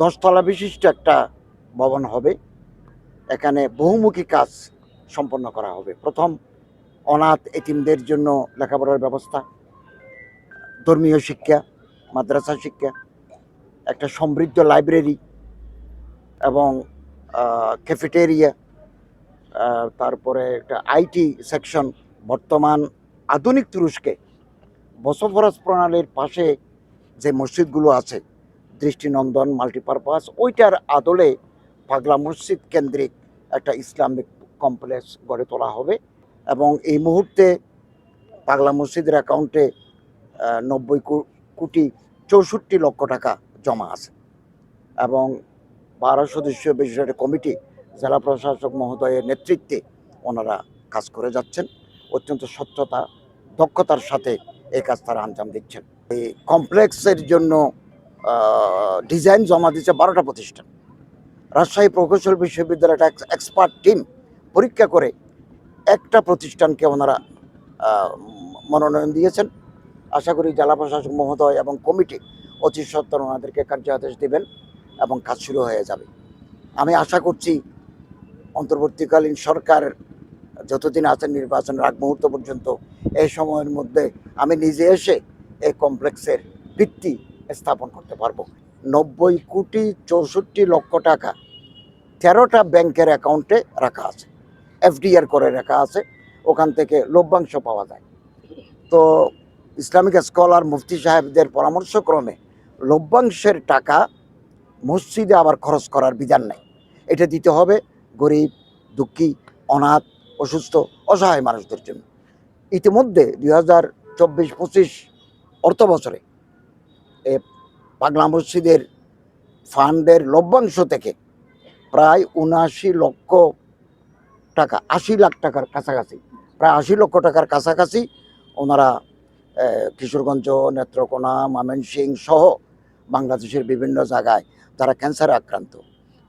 দশতলা বিশিষ্ট একটা ভবন হবে। এখানে বহুমুখী কাজ সম্পন্ন করা হবে। প্রথম অনাথ এতিমদের জন্য লেখাপড়ার ব্যবস্থা, ধর্মীয় শিক্ষা, মাদ্রাসা শিক্ষা, একটা সমৃদ্ধ লাইব্রেরি এবং ক্যাফেটেরিয়া তারপরে একটা আইটি সেকশন বর্তমান আধুনিক তুরস্কে। বসফরাস প্রণালীর পাশে যে মসজিদগুলো আছে দৃষ্টিনন্দন মাল্টিপারপাস ওইটার আদলে পাগলা মসজিদ কেন্দ্রিক একটা ইসলামিক কমপ্লেক্স গড়ে তোলা হবে এবং এই মুহূর্তে পাগলা মসজিদের অ্যাকাউন্টে নব্বই কোটি চৌষট্টি লক্ষ টাকা জমা আছে এবং বারো সদস্য বিশিষ্ট কমিটি জেলা প্রশাসক মহোদয়ের নেতৃত্বে ওনারা কাজ করে যাচ্ছেন। অত্যন্ত স্বচ্ছতা, দক্ষতার সাথে এই কাজ তারা আঞ্জাম দিচ্ছেন। এই কমপ্লেক্সের জন্য ডিজাইন জমা দিচ্ছে বারোটা প্রতিষ্ঠান। রাজশাহী প্রকৌশল বিশ্ববিদ্যালয়ের একটা এক্সপার্ট টিম পরীক্ষা করে একটা প্রতিষ্ঠানকে ওনারা মনোনয়ন দিয়েছেন। আশা করি জেলা প্রশাসক মহোদয় এবং কমিটি অতি সত্তর ওনাদেরকে কার্যাদেশ দেবেন এবং কাজ শুরু হয়ে যাবে। আমি আশা করছি অন্তর্বর্তীকালীন সরকার যতদিন আছেন নির্বাচনের আগ মুহূর্ত পর্যন্ত, এই সময়ের মধ্যে আমি নিজে এসে এই কমপ্লেক্সের ভিত্তি স্থাপন করতে পারব। নব্বই কোটি চৌষট্টি লক্ষ টাকা তেরোটা ব্যাংকের অ্যাকাউন্টে রাখা আছে। এফডিআর করে রাখা আছে। ওখান থেকে লভ্যাংশ পাওয়া যায়। তো ইসলামিক স্কলার মুফতি সাহেবদের পরামর্শক্রমে লভ্যাংশের টাকা মসজিদে আবার খরচ করার বিধান নাই। এটা দিতে হবে গরিব, দুঃখী, অনাথ, অসুস্থ, অসহায় মানুষদের জন্য। ইতিমধ্যে দুই হাজার চব্বিশ পঁচিশ অর্থ বছরে পাগলা মসজিদের ফান্ডের লভ্যাংশ থেকে প্রায় উনআশি লক্ষ টাকা, আশি লাখ টাকার কাছাকাছি, প্রায় আশি লক্ষ টাকার কাছাকাছি ওনারা কিশোরগঞ্জ, নেত্রকোনা ময়মনসিং সহ বাংলাদেশের বিভিন্ন জায়গায় যারা ক্যান্সারে আক্রান্ত।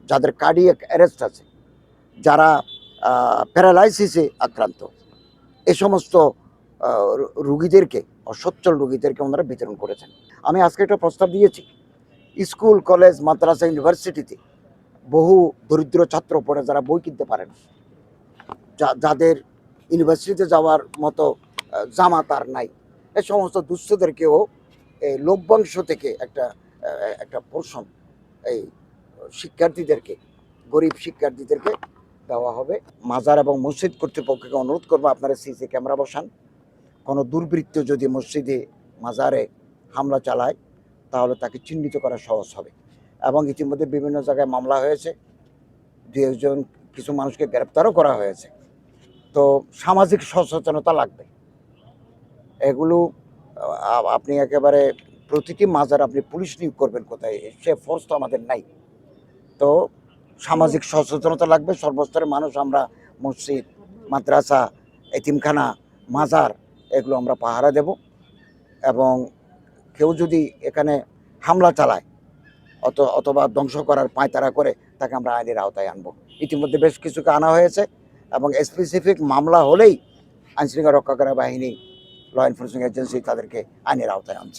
যাদের কার্ডিয়াক অ্যারেস্ট আছে, যারা প্যারালাইসিসে আক্রান্ত। এ সমস্ত রুগীদেরকে, অসচ্ছল রুগীদেরকে ওনারা বিতরণ করেছেন। আমি আজকে একটা প্রস্তাব দিয়েছি। স্কুল, কলেজ, মাদ্রাসা, ইউনিভার্সিটিতে বহু দরিদ্র ছাত্র পড়ে যারা বই কিনতে পারে না। যাদের ইউনিভার্সিটিতে যাওয়ার মতো জামা তার নাই। এই সমস্ত দুস্থদেরকেও এই লভ্যাংশ থেকে একটা একটা পোর্শন এই শিক্ষার্থীদেরকে, গরিব শিক্ষার্থীদেরকে দেওয়া হবে। মাজার এবং মসজিদ কর্তৃপক্ষকে অনুরোধ করব আপনারা সিসি ক্যামেরা বসান। কোনো দুর্বৃত্ত যদি মসজিদে, মাজারে হামলা চালায়, তাহলে তাকে চিহ্নিত করা সহজ হবে। এবং ইতিমধ্যে বিভিন্ন জায়গায় মামলা হয়েছে। দু একজন কিছু মানুষকে গ্রেপ্তারও করা হয়েছে। তো সামাজিক সচেতনতা লাগবে। এগুলো আপনি একেবারে প্রতিটি মাজার আপনি পুলিশ নিয়োগ করবেন কোথায়? সে ফোর্স তো আমাদের নাই। তো সামাজিক সচেতনতা লাগবে। সর্বস্তরের মানুষ আমরা মসজিদ, মাদ্রাসা, এতিমখানা, মাজার এগুলো আমরা পাহারা দেব এবং কেউ যদি এখানে হামলা চালায় অত, অথবা ধ্বংস করার পায়তারা করে, তাকে আমরা আইনের আওতায় আনব। ইতিমধ্যে বেশ কিছুকে আনা হয়েছে এবং স্পেসিফিক মামলা হলেই আইনশৃঙ্খলা রক্ষাকারী বাহিনী ল এনফোর্সিং এজেন্সি তাদেরকে আইনের আওতায় আনছে।